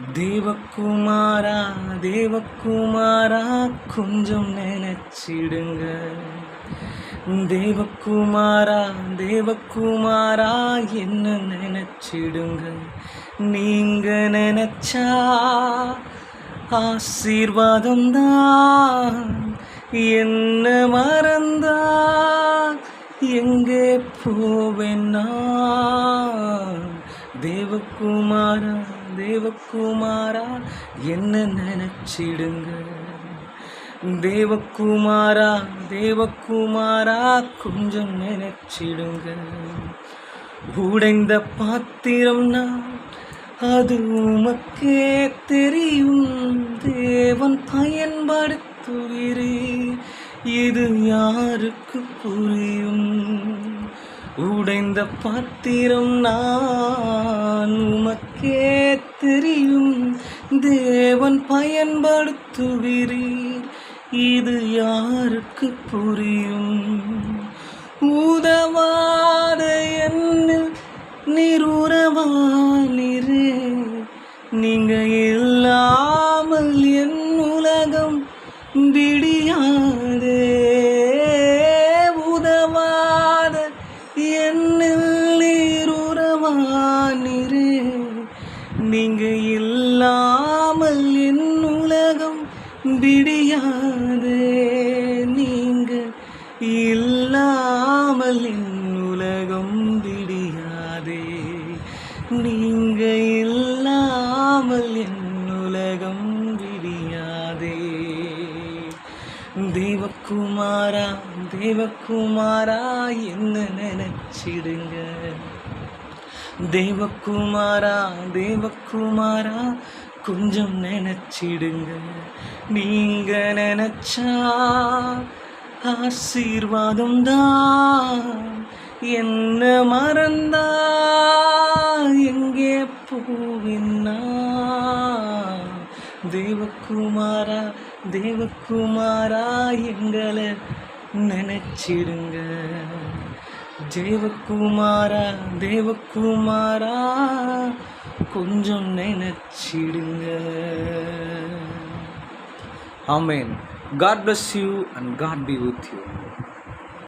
தேவக்குமாரா தேவக்குமாரா கொஞ்சம் நினைச்சிடுங்க. தேவக்குமாரா தேவக்குமாரா என்ன நினைச்சிடுங்க. நீங்க நினைச்சா ஆசீர்வாதம் தான் என்ன மறந்தா எங்கே போவேன்னா. தேவகுமாரா தேவகுமாரா என்ன நினைச்சிடுங்க? தேவகுமாரா தேவகுமாரா கொஞ்சம் நினைச்சிடுங்க. உடைந்த பாத்திரம்னா அது உமக்கே தெரியும். தேவன் பயன்படுத்துகிறே இது யாருக்கு புரியும்? உடைந்த பாத்திரம் நான் உமக்கே தெரியும். தேவன் பயன்படுத்துகிறீர் இது யாருக்கு புரியும்? உதவாத என்ன நிருறவானிரே நீங்க இல்லாமல் என் உலகம் விடியாதே. நீங்க இல்லாமல் என் உலகம் விடியாதே. நீங்க இல்லாமல் என் உலகம் விடியாதே. நீங்க இல்லாமல் என் உலகம் விடியாதே. தேவக்குமாரா தேவக்குமாரா என்ன நினைச்சிடுங்க. தேவக்குமாரா தேவக்குமாரா கொஞ்சம் நினச்சிடுங்க. நீங்க நினச்சா ஆசீர்வாதம் தான். என்ன மறந்தா எங்கே போவின்னா. தேவக்குமாரா தேவக்குமாரா எங்களை நினச்சிடுங்க. தேவகுமாரா தேவகுமாரா கொஞ்சம் நினைச்சிடுங்க. Amen. God bless you and God be with you